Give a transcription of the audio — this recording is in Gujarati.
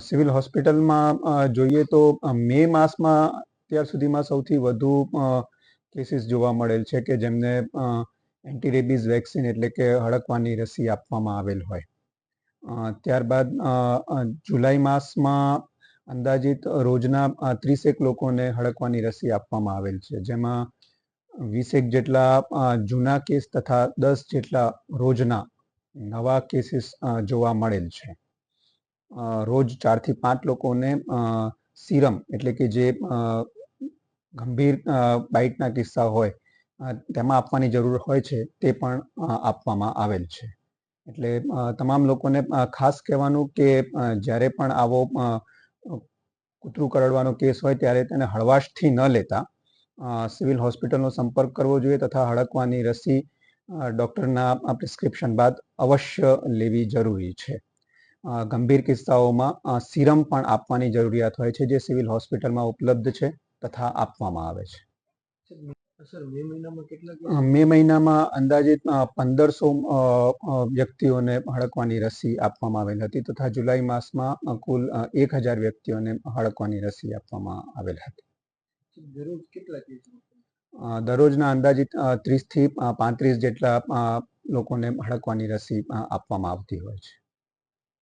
સિવિલ હોસ્પિટલમાં જોઈએ તો મે માસમાં અત્યાર સુધીમાં સૌથી વધુ કેસીસ જોવા મળેલ છે કે જેમને એન્ટીરેબીઝ વેક્સિન એટલે કે હડકવાની રસી આપવામાં આવેલ હોય. ત્યારબાદ જુલાઈ માસમાં અંદાજિત રોજના ત્રીસેક લોકોને હડકવાની રસી આપવામાં આવેલ છે. જેમાં વીસેક જેટલા જૂના કેસ તથા દસ જેટલા રોજના નવા કેસીસ જોવા મળેલ છે. રોજ ચારથી પાંચ લોકોને સિરમ એટલે કે જે ગંભીર બાઇટના કિસ્સા હોય તેમાં આપવાની જરૂર હોય છે, તે પણ આપવામાં આવેલ છે. એટલે તમામ લોકોને ખાસ કહેવાનું કે જ્યારે પણ આવો કૂતરું કરડવાનો કેસ હોય, ત્યારે તેને હળવાશથી ન લેતા સિવિલ હોસ્પિટલનો સંપર્ક કરવો જોઈએ તથા હડકવાની રસી ડૉક્ટરના પ્રિસ્ક્રિપ્શન બાદ અવશ્ય લેવી જરૂરી છે. ગંભીર કિસ્સાઓમાં સિરમ પણ આપવાની જરૂરિયાત હોય છે જે સિવિલ હોસ્પિટલમાં ઉપલબ્ધ છે તથા આપવામાં આવે છે. મે મહિનામાં અંદાજિત પંદરસો વ્યક્તિઓને હડકવાની રસી આપવામાં આવેલ હતી તથા જુલાઈ માસમાં કુલ એક હજાર વ્યક્તિઓને હડકવાની રસી આપવામાં આવેલ હતી. દરરોજના અંદાજિત ત્રીસથી પાંત્રીસ જેટલા લોકોને હડકવાની રસી આપવામાં આવતી હોય છે.